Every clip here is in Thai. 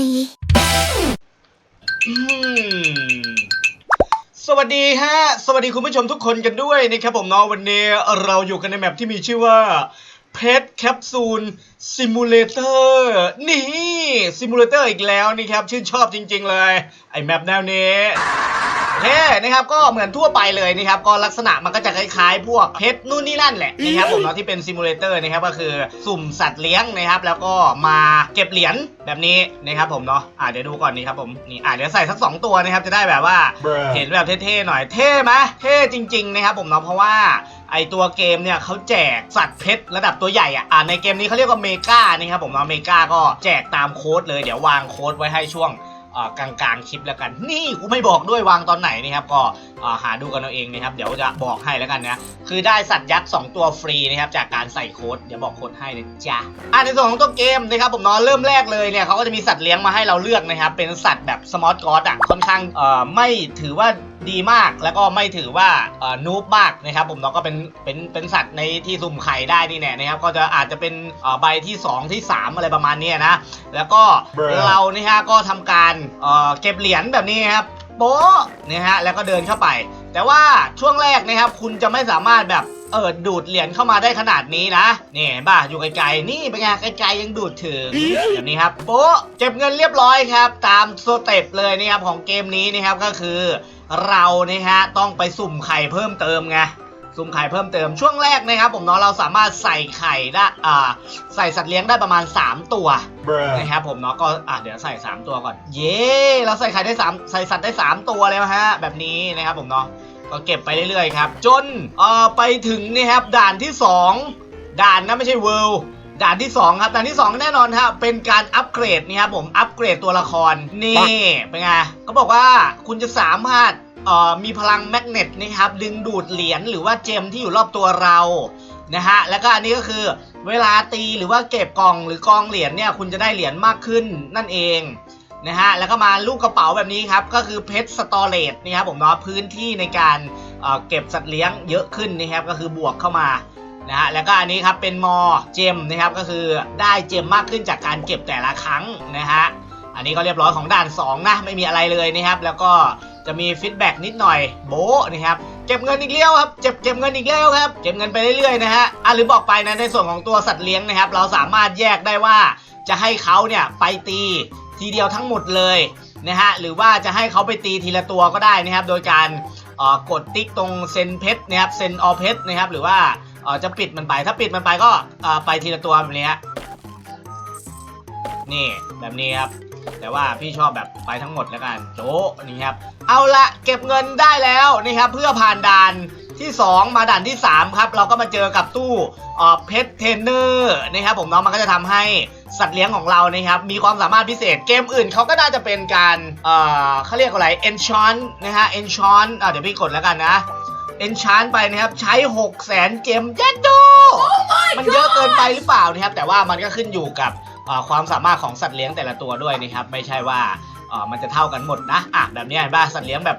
ลี อืมสวัสดีฮะ สวัสดีคุณผู้ชมทุกคนกันด้วยนะครับผมเนาะวันนี้เราอยู่กันในแมปที่มีชื่อว่า Pet Capsule Simulator นี่ซิมูเลเตอร์อีกแล้วนี่ครับ ชื่นชอบจริง ๆ เลย ไอแมปแนวนี้โอเคนะครับก็เหมือนทั่วไปเลยนะครับก็ลักษณะมันก็จะคล้ายๆ พวกเพชรนู่นนี่นั่นแหละนะครับผมเนาะที่เป็นซิมูเลเตอร์นะครับก็คือสุ่มสัตว์เลี้ยงนะครับ แล้วก็มาเก็บเหรียญแบบนี้นะครับผมเนาะอ่าเดี๋ยวดูก่อนนี่ครับผมนี่อ่าเดี๋ยวใส่สักสองตัวนะครับจะได้แบบว่าเห็นแบบเท่ๆหน่อยเท่ไหมเท่จริง ๆ นะครับผมเนาะเพราะว่าไอตัวเกมเนี่ยเขาแจกสัตว์เพชรระดับตัวใหญ่อะอ่าในเกมนี้เขาเรียกว่าเมกานะครับผมเนาเมกาก็แจกตามโค้ดเลยเดี๋ยววางโค้ดไว้ให้ช่วงกลางๆคลิปแล้วกัน นี่กูไม่บอกด้วยวางตอนไหนนะครับก็หาดูกันเอาเองนะครับเดี๋ยวจะบอกให้แล้วกันนะคือได้สัตว์ยักษ์2ตัวฟรีนะครับจากการใส่โค้ดเดี๋ยวบอกโค้ดให้นะจ๊ะอ่าในส่วนของตัวเกมนะครับผมเนาะเริ่มแรกเลยเนี่ยเขาก็จะมีสัตว์เลี้ยงมาให้เราเลือกนะครับเป็นสัตว์แบบสมอตกอสอะค่อนข้างไม่ถือว่า ดีมากแล้วก็ไม่ถือว่าเอ่อนูบมากนะครับผมเราก็เป็นเป็นเป็นสัตว์ในที่สุ่มไข่ได้นี่แน่นะครับก็จะอาจจะเป็นเอ่อใบที่ 2 ที่ 3 อะไรประมาณเนี้ยนะ แล้วก็ Bruh เราเนี่ยฮะก็ทำการเอ่อเก็บเหรียญแบบนี้ครับโป๊ะเนี่ยฮะแล้วก็เดินเข้าไป แต่ว่าช่วงแรกนะครับคุณจะไม่สามารถแบบ เออดูดเหรียญเข้ามาได้ขนาดนี้นะนี่เห็นป่ะอยู่ไกลๆนี่เป็นไงไกลๆยังดูดถึงแบบนี้ครับโป๊ะเก็บเงินเรียบร้อยครับ ตามสเต็ปเลยนะครับของเกมนี้นะครับก็คือ เราเนี่ยฮะต้องไปสุ่มไข่เพิ่มเติมไงสุ่มไข่เพิ่มเติมช่วงแรกนะครับ ผมเนาะเราสามารถใส่ไข่ได้อ่าใส่สัตว์เลี้ยงได้ประมาณ 3 ตัว Bruh. นะครับผมเนาะก็อะเดี๋ยวใส่ 3 ตัวก่อน เย้เราใส่ไข่ได้3ใส่สัตว์ได้ 3 ตัวแล้วฮะแบบนี้นะครับผมเนาะ ก็เก็บไปเรื่อยๆครับ จนเอ่อไปถึงนี่ครับด่านที่ 2 ด่านนะไม่ใช่เวิลด์ด่านที่ 2 ครับด่านที่ 2 แน่นอนฮะเป็นการอัปเกรดนี่ครับผมอัปเกรดตัวละครนี่เป็นไงก็บอกว่าคุณจะสามารถเอ่อมีพลังแมกเนตนะครับดึงดูดเหรียญหรือว่าเจมที่อยู่รอบตัวเรานะฮะแล้วก็อันนี้ก็คือเวลาตีหรือว่าเก็บกล่องหรือกองเหรียญเนี่ยคุณจะได้เหรียญมากขึ้นนั่นเอง นะฮะแล้วก็มาลูกกระเป๋าแบบนี้ครับก็คือเพชรสตอเรจนี่ครับผมเนาะพื้นที่ในการเเก็บสัตว์เลี้ยงเยอะขึ้นนะครับก็คือบวกเข้ามานะฮะแล้วก็อันนี้ครับเป็นมอเจมนะครับก็คือได้เจมมากขึ้นจากการเก็บแต่ละครั้งนะฮะอันนี้ก็เรียบร้อยของด่าน 2 นะ ไม่มีอะไรเลยนะครับ แล้วก็จะมีฟีดแบ็กนิดหน่อยโบนะครับเก็บเงินอีกแล้วครับเก็บเก็บเงินอีกแล้วครับเก็บเงินไปเรื่อยๆนะฮะอะหรือบอกไปนะในส่วนของตัวสัตว์เลี้ยงนะครับ เราสามารถแยกได้ว่าจะให้เขาเนี่ยไปตี ทีเดียวทั้งหมดเลยนะฮะหรือว่าจะให้เขาไปตีทีละตัวก็ได้นะครับโดยการกดติ๊กตรงเซนเพชรนะครับเซนออเพชรนะครับหรือว่าจะปิดมันไปถ้าปิดมันไปก็ไปทีละตัวแบบนี้นี่แบบนี้ครับแต่ว่าพี่ชอบแบบไปทั้งหมดแล้วกันโจนี่ครับเอาละเก็บเงินได้แล้วนะครับเพื่อผ่านด่าน ที่ 2 มาด่านที่ 3 ครับ เราก็มาเจอกับตู้เพชรเทนเนอร์นะครับผมเนาะมันก็จะทำให้สัตว์เลี้ยงของเรานะครับมีความสามารถพิเศษเกมอื่นเขาก็น่าจะเป็นการเอ่อเขาเรียกว่าอะไร enchant นะฮะ enchant อะเดี๋ยวพี่กดแล้วกันนะ enchant ไปนะครับใช้ 6 0 0 0 0 0เกมเจ็ดดู มันเยอะเกินไปหรือเปล่านะครับแต่ว่ามันก็ขึ้นอยู่กับเอ่อความสามารถของสัตว์เลี้ยงแต่ละตัวด้วยนะครับไม่ใช่ว่าเอ่อมันจะเท่ากันหมดนะอะแบบนี้เห็นป่ะสัตว์เลี้ยงแบบ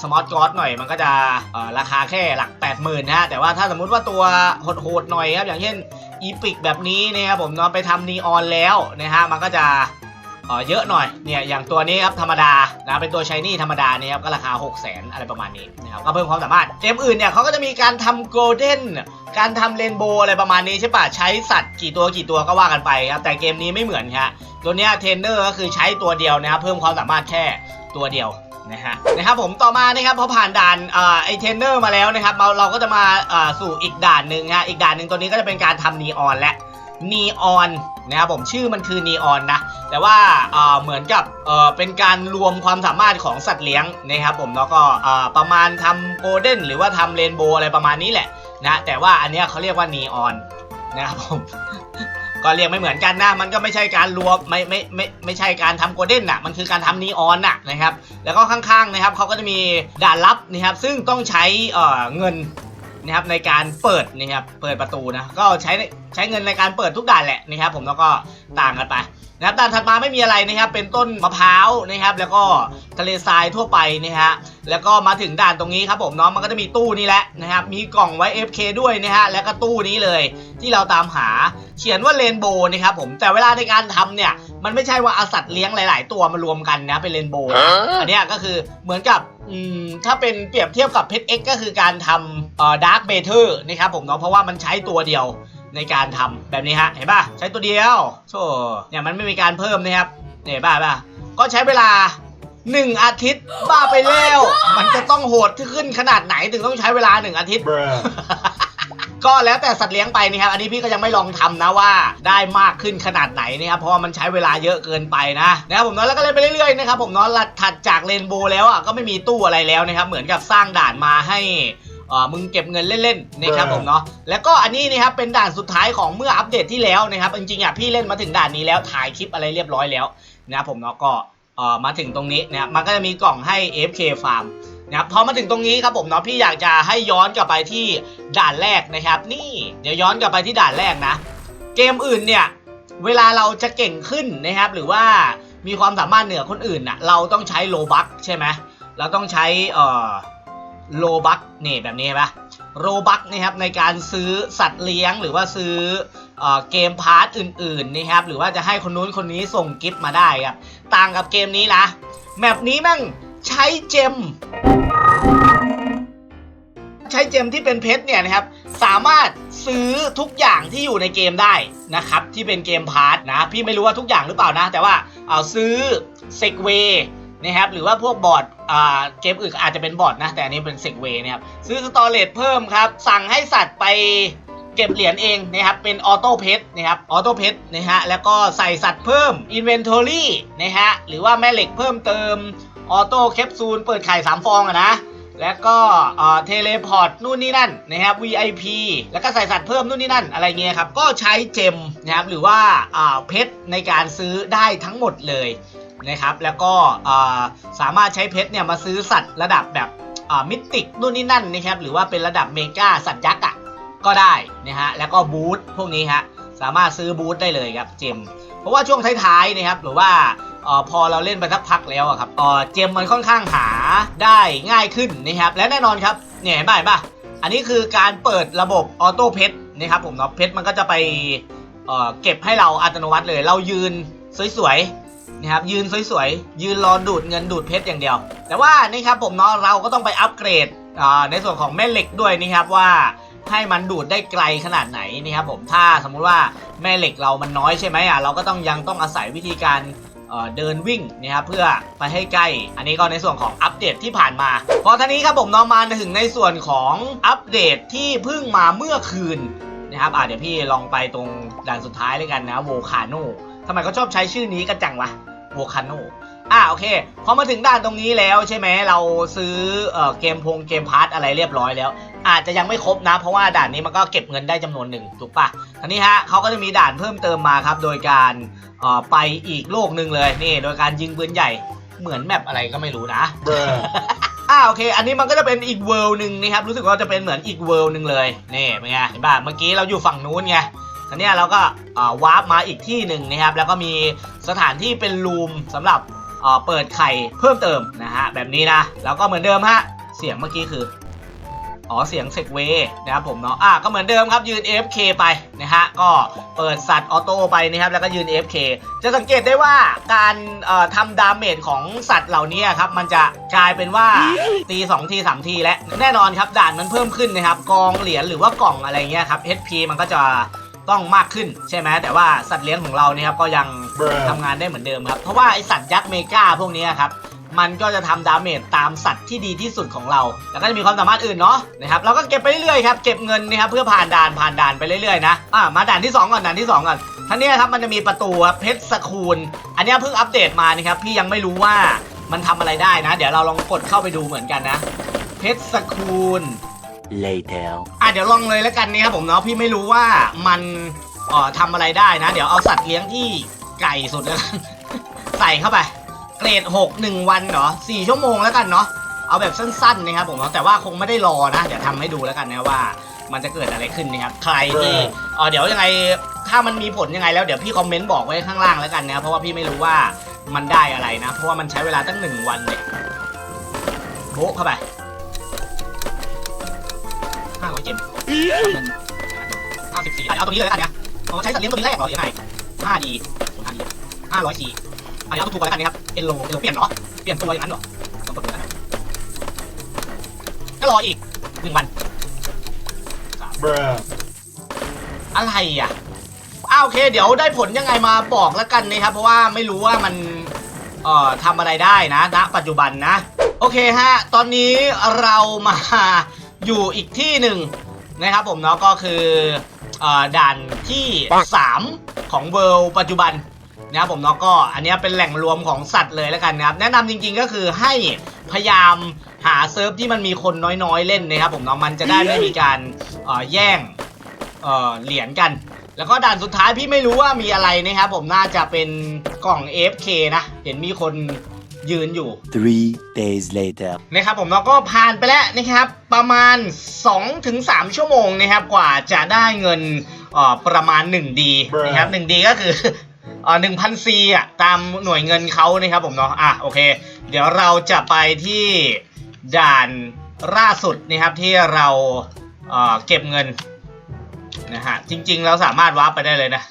สมอตกอสหน่อยมันก็จะราคาแค่หลัก 80,000นะฮะแต่ว่าถ้าสมมุติว่าตัวโหดๆหน่อยครับอย่างเช่นอีพิกแบบนี้นะครับผมเนาะไปทำนีออนแล้วนะฮะมันก็จะเยอะหน่อยเนี่ยอย่างตัวนี้ครับธรรมดานะเป็นตัวชายนี่ธรรมดาเนี่ยครับก็ราคา6 0 0 0 0 0อะไรประมาณนี้นะครับก็เพิ่มความสามารถเกมอื่นเนี่ยเขาก็จะมีการทำโกลเด้นการทำเรนโบว์อะไรประมาณนี้ใช่ปะใช้สัตว์กี่ตัวกี่ตัวก็ว่ากันไปครับแต่เกมนี้ไม่เหมือนครับตัวเนี้ยเทรนเนอร์ก็คือใช้ตัวเดียวนะครับเพิ่มความสามารถแค่ตัวเดียว นะฮะนะครับผมต่อมานะครับพอผ่านด่านไอเทนเนอร์มาแล้วนะครับเราเราก็จะมาสู่อีกด่านหนึ่งฮะอีกด่านหนึ่งตัวนี้ก็จะเป็นการทำนีออนและนีออนนะครับผมชื่อมันคือนีออนนะแต่ว่าเหมือนกับเป็นการรวมความสามารถของสัตว์เลี้ยงนะครับผมแล้วก็ประมาณทำโกลเด้นหรือว่าทำเรนโบว์อะไรประมาณนี้แหละนะแต่ว่าอันเนี้ยเขาเรียกว่านีออนนะครับผม ก็เรียกไม่เหมือนกันนะ มันก็ไม่ใช่การรวมไม่ไม่ไม่ไม่ใช่การทำโกลเด้นน่ะ มันคือการทำนีออนน่ะนะครับ แล้วก็ข้างๆนะครับเขาก็จะมีด่านลับนะครับ ซึ่งต้องใช้เอ่อเงินนะครับในการเปิดนะครับ เปิดประตูนะ ก็ใช้ใช้เงินในการเปิดทุกด่านแหละนะครับ ผมแล้วก็ต่างกันไป นะครับด่านถัดมาไม่มีอะไรนะครับ เป็นต้นมะพร้าวนะครับ แล้วก็ทะเลทรายทั่วไปนะฮะแล้วก็มาถึงด่านตรงนี้ครับผมเนาะมันก็จะมีตู้นี่แหละนะครับ มีกล่องไว้ FK ด้วยนะฮะแล้วก็ตู้นี้เลย ที่เราตามหาเขียนว่าเรนโบว์นะครับผมแต่เวลาในการทำเนี่ย มันไม่ใช่ว่าเอาสัตว์เลี้ยงหลาย ๆ ตัวมารวมกันนะเป็นเรนโบว์นะอันเนี้ยก็คือเหมือนกับอืมถ้าเป็นเปรียบเทียบกับเพชรเอ็กก็คือการทำเอ่อดาร์กเบเทอร์นะครับผมเนาะเพราะว่ามันใช้ตัวเดียว ในการทำแบบนี้ฮะ เห็นป่ะ ใช้ตัวเดียวโธ่เนี่ยมันไม่มีการเพิ่มนะครับเนี่ยป่ะป่ะ ก็ใช้เวลาหนึ่งอาทิตย์บ้าไปแล้ว มันจะต้องโหดขึ้นขนาดไหนถึงต้องใช้เวลาหนึ่งอาทิตย์ Bruh. ก็แล้วแต่สัตว์เลี้ยงไปนะครับ อันนี้พี่ก็ยังไม่ลองทำนะว่าได้มากขึ้นขนาดไหนนะครับ เพราะว่ามันใช้เวลาเยอะเกินไปนะนะครับผมเนาะแล้วก็เล่นไปเรื่อยๆนะครับผมเนาะหลัดถัดจากเรนโบว์แล้วอะก็ไม่มีตู้อะไรแล้วนะครับ เหมือนกับสร้างด่านมาให้เออ มึงเก็บเงินเล่นๆนะครับผมเนาะแล้วก็อันนี้นะครับเป็นด่านสุดท้ายของเมื่ออัปเดตที่แล้วนะครับจริงๆอะพี่เล่นมาถึงด่านนี้แล้วถ่ายคลิปอะไรเรียบร้อยแล้วนะครับผมเนาะก็เออมาถึงตรงนี้นะครับมันก็จะมีกล่องให้ FK Farm นะครับพอมาถึงตรงนี้ครับผมเนาะพี่อยากจะให้ย้อนกลับไปที่ด่านแรกนะครับ นี่เดี๋ยวย้อนกลับไปที่ด่านแรกนะ เกมอื่นเนี่ยเวลาเราจะเก่งขึ้นนะครับ หรือว่ามีความสามารถเหนือคนอื่นน่ะเราต้องใช้โลบัคใช่ไหมเราต้องใช้เอ่อ โลบัคนี่แบบนี้เห็นปะโลบัคนะครับในการซื้อสัตว์เลี้ยงหรือว่าซื้อเกมพาร์ทอื่นๆนะครับหรือว่าจะให้คนนู้นคนนี้ส่งกิฟต์มาได้ครับต่างกับเกมนี้นะแมปนี้แม่งใช้เจม ใช้เจมที่เป็นเพชรเนี่ยนะครับสามารถซื้อทุกอย่างที่อยู่ในเกมได้นะครับที่เป็นเกมพาร์ทนะพี่ไม่รู้ว่าทุกอย่างหรือเปล่านะ แต่ว่าเอาซื้อเซกเวนะครับหรือว่าพวกบอร์ด เกมอื่นอาจจะเป็นบอร์ดนะ แต่อันนี้เป็นเซกเวนะครับ ซื้อสตอเรจเพิ่มครับ สั่งให้สัตว์ไปเก็บเหรียญเองนะครับ เป็นออโต้เพชนะครับ ออโต้เพชนะฮะ แล้วก็ใส่สัตว์เพิ่มอินเวนทอรี่นะฮะ หรือว่าแม่เหล็กเพิ่มเติม ออโต้แคปซูลเปิดไข่3ฟองอะนะ แล้วก็เทเลพอร์ตนู่นนี่นั่นนะครับ VIP แล้วก็ใส่สัตว์เพิ่มนู่นนี่นั่นอะไรเงี้ยครับ ก็ใช้เจมนะครับ หรือว่าเพชรในการซื้อได้ทั้งหมดเลย นะครับ แล้วก็สามารถใช้เพชรเนี่ยมาซื้อสัตว์ระดับแบบมิติกนู่นนี่นั่นนะครับ หรือว่าเป็นระดับเมกาสัตว์ยักษ์อะก็ได้นะฮะ แล้วก็บูธพวกนี้ฮะ สามารถซื้อบูธได้เลยครับเจม เพราะว่าช่วงท้ายๆนะครับ หรือว่าออพอเราเล่นไปสักพักแล้วอะครับเออเจมมันค่อนข้างหาได้ง่ายขึ้นนะครับ และแน่นอนครับเนี่ยเห็นป่ะเห็นป่ะอันนี้คือการเปิดระบบออโต้เพชรนะครับผมเนาะเพชรมันก็จะไปเเก็บให้เราอัตโนมัติเลย เรายืนสวยๆ นะครับยืนสวยๆ ยืนรอดูดเงินดูดเพชรอย่างเดียว แต่ว่านี่ครับผมเนาะเราก็ต้องไปอัปเกรดในส่วนของแม่เหล็กด้วยนะครับว่าให้มันดูดได้ไกลขนาดไหนนี่ครับผมถ้าสมมุติว่าแม่เหล็กเรามันน้อยใช่ไหมอะเราก็ต้องยังต้องอาศัยวิธีการเดินวิ่งนะครับเพื่อไปให้ใกล้ อันนี้ก็ในส่วนของอัปเดตที่ผ่านมาพอท่านี้ครับผมน้องมาถึงในส่วนของอัปเดตที่เพิ่งมาเมื่อคืนนะครับอะเดี๋ยวพี่ลองไปตรงด่านสุดท้ายเลยกันนะโวคาโน ทำไมเขาชอบใช้ชื่อนี้กันจังวะโวคาโนอะโอเค พอมาถึงด่านตรงนี้แล้วใช่ไหมเราซื้อเอ่อเกมพงเกมพาร์ทอะไรเรียบร้อยแล้ว อาจจะยังไม่ครบนะ เพราะว่าด่านนี้มันก็เก็บเงินได้จำนวนหนึ่งถูกปะทีนี้ฮะเขาก็จะมีด่านเพิ่มเติมมาครับ โดยการเอ่อไปอีกโลกหนึ่งเลยนี่ โดยการยิงปืนใหญ่เหมือนแมปอะไรก็ไม่รู้นะ Bruh. อ่าโอเค อันนี้มันก็จะเป็นอีกเวิลด์หนึ่งนะครับรู้สึกว่าจะเป็นเหมือนอีกเวิลด์หนึ่งเลยนี่เป็นไงเห็นป่ะเมื่อกี้เราอยู่ฝั่งนู้นไง ทีนี้เราก็วาร์ปมาอีกที่หนึ่งนะครับ แล้วก็มีสถานที่เป็นรูมสำหรับเปิดไข่เพิ่มเติมนะฮะแบบนี้นะแล้วก็เหมือนเดิมฮะเสียงเมื่อกี้คืออ๋อเสียงเซกเวนะครับผมเนาะอะก็เหมือนเดิมครับยืน AFK ไปนะฮะก็เปิดสัตว์ออโต้ไปนะครับแล้วก็ยืน AFK จะสังเกตได้ว่าการทำดาเมจของสัตว์เหล่านี้ครับมันจะกลายเป็นว่าตี2ที3ทีและแน่นอนครับด่านมันเพิ่มขึ้นนะครับกองเหรียญหรือว่ากล่องอะไรเงี้ยครับ HP มันก็จะ ต้องมากขึ้นใช่ไหมแต่ว่าสัตว์เลี้ยงของเราเนี่ยครับก็ยัง Bruh. ทำงานได้เหมือนเดิมครับ เพราะว่าไอสัตว์ยักษ์เมกาพวกนี้ครับมันก็จะทำดาเมจตามสัตว์ที่ดีที่สุดของเรา แล้วก็จะมีความสามารถอื่นเนาะนะครับเราก็เก็บไปเรื่อยๆครับเก็บเงินนะครับเพื่อผ่านด่านผ่านด่านไปเรื่อยๆนะอ่ามาด่านที่ 2 ก่อนด่านที่ 2 ก่อนท่านนี้ครับมันจะมีประตูครับเพชรสคูล อันเนี้ยเพิ่งอัปเดตมานะครับพี่ยังไม่รู้ว่ามันทำอะไรได้นะ เดี๋ยวเราลองกดเข้าไปดูเหมือนกันนะเพชรสคูล Later. อะเดี๋ยวลองเลยแล้วกันนะครับผมเนาะพี่ไม่รู้ว่ามันเอ่อทำอะไรได้นะ เดี๋ยวเอาสัตว์เลี้ยงที่ไก่สุดแล้วกัน ใส่เข้าไป เกรด6 1 วันเหรอ4ชั่วโมงแล้วกันเนาะเอาแบบสั้นๆนะครับผมเนาะแต่ว่าคงไม่ได้รอนะ เดี๋ยวทำให้ดูแล้วกันนะว่า มันจะเกิดอะไรขึ้นนะครับใครที่เออเดี๋ยวยังไงถ้าถ้ามันมีผลยังไงแล้วเดี๋ยวพี่คอมเมนต์บอกไว้ข้างล่างแล้วกันนะเพราะว่าพี่ไม่รู้ว่ามันได้อะไรนะ เพราะว่ามันใช้เวลาตั้งหนึ่งวันเนี่ยโบะเข้าไป ห้าร้อยเจมห้าสิบสี่เอาตัวนี้เลยแล้วกันนะเอาใช้สัตว์เลี้ยงตัวนี้แรกเหรอหรือยังไงห้าดีห้าดีห้าร้อยสี่อันนี้เอาถูกๆกันแล้วกันนะครับเอ็นโลเอ็นโลเปลี่ยนเหรอ เปลี่ยนตัวอย่างนั้นเหรอต้องกดดูนะก็รออีกหนึ่งวัน อะไรอะอ้าวโอเค เดี๋ยวได้ผลยังไงมาบอกแล้วกันนะครับ เพราะว่าไม่รู้ว่ามัน เอ่อทำอะไรได้นะณปัจจุบันนะ โอเคฮะ ตอนนี้เรามา อยู่อีกที่หนึ่งนะครับผมเนาะก็คือเอ่อด่านที่ 3 ของเวิลด์ปัจจุบันนะครับผมเนาะก็อันเนี้ยเป็นแหล่งรวมของสัตว์เลยแล้วกันนะครับแนะนำจริงๆก็คือให้พยายามหาเซิร์ฟที่มันมีคนน้อยๆเล่นนะครับผมเนาะมันจะได้ไม่มีการเอ่อแย่งเอ่อเหรียญกัน แล้วก็ด่านสุดท้ายพี่ไม่รู้ว่ามีอะไรนะครับผมน่าจะเป็นกล่อง AFK นะ เห็นมีคน ยืนอยู่ Three days later. นะครับผมเราก็ผ่านไปแล้วนะครับ ประมาณ 2-3 ชั่วโมงนะครับ กว่าจะได้เงินเอ่อประมาณ 1D นะครับ 1D ก็คือเอ่อ1,000 C อะตามหน่วยเงินเขานะครับผมเนาะอะโอเค เดี๋ยวเราจะไปที่ด่านล่าสุดนะครับที่เราเอ่อเก็บเงินนะฮะจริงๆเราสามารถวาร์ปไปได้เลยนะ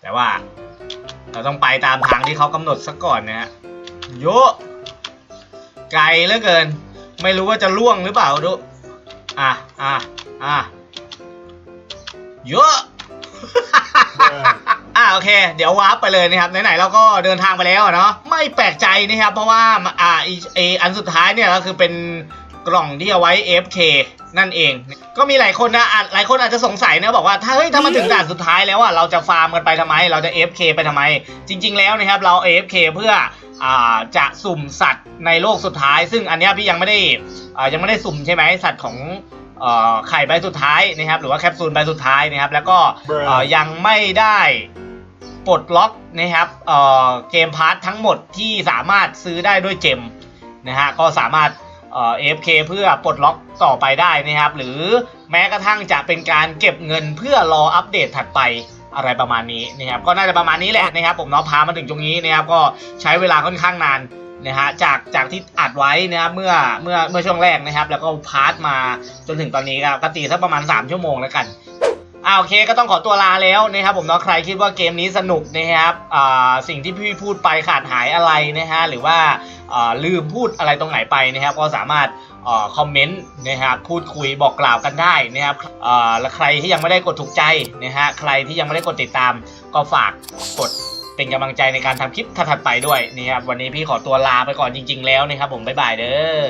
แต่ว่า เราต้องไปตามทางที่เขากำหนดซะก่อนนะฮะโยะไกลเหลือเกิน ไม่รู้ว่าจะล่วงหรือเปล่าดู อะอะอะเยอะอ่าโอเค เดี๋ยววาร์ปไปเลยนะครับไหนๆเราก็เดินทางไปแล้วเนาะไม่แปลกใจนะครับเพราะว่าอ่าอีไออันสุดท้ายเนี่ยก็คือเป็น กล่องที่เอาไว้ FK นั่นเอง ก็มีหลายคนนะอะหลายคนอาจจะสงสัยนะบอกว่าถ้าเฮ้ยถ้ามันถึงด่านสุดท้ายแล้วอะเราจะฟาร์มกันไปทำไม เราจะ FK ไปทำไม จริง ๆ แล้วนะครับเรา AFK เพื่ออ่าจะสุ่มสัตว์ในโลกสุดท้าย ซึ่งอันเนี้ยพี่ยังไม่ได้อ่ายังไม่ได้สุ่มใช่ไหมสัตว์ของเอ่อไข่ใบสุดท้ายนะครับ หรือว่าแคปซูลใบสุดท้ายนะครับ แล้วก็เอ่อยังไม่ได้ปลดล็อกนะครับเอ่อเกมพาร์ททั้งหมดที่สามารถซื้อได้ด้วยเจมนะฮะก็สามารถ เอ่อ AFK เพื่อปลดล็อกต่อไปได้นะครับ หรือแม้กระทั่งจะเป็นการเก็บเงินเพื่อรออัปเดตถัดไปอะไรประมาณนี้นะครับ ก็น่าจะประมาณนี้แหละนะครับ ผมเนาะพามาถึงตรงนี้นะครับ ก็ใช้เวลาค่อนข้างนานนะฮะจากจากที่อัดไว้นะครับเมื่อเมื่อเมื่อช่วงแรกนะครับ แล้วก็พาร์ทมาจนถึงตอนนี้ครับก็ตีสักประมาณ 3 ชั่วโมงแล้วกัน อ่าโอเคก็ต้องขอตัวลาแล้วนะครับผมเนาะใครคิดว่าเกมนี้สนุกนะครับอ่าสิ่งที่พี่พูดไปขาดหายอะไรนะฮะหรือว่าอ่าลืมพูดอะไรตรงไหนไปนะครับก็สามารถอ่อคอมเมนต์นะครับพูดคุยบอกกล่าวกันได้นะครับอ่อและใครที่ยังไม่ได้กดถูกใจนะฮะใครที่ยังไม่ได้กดติดตาม ก็ฝากกดเป็นกำลังใจในการทำคลิปถัดๆไปด้วยนะครับวันนี้พี่ขอตัวลาไปก่อนจริง ๆ แล้วนะครับผมบ๊ายบายเด้อ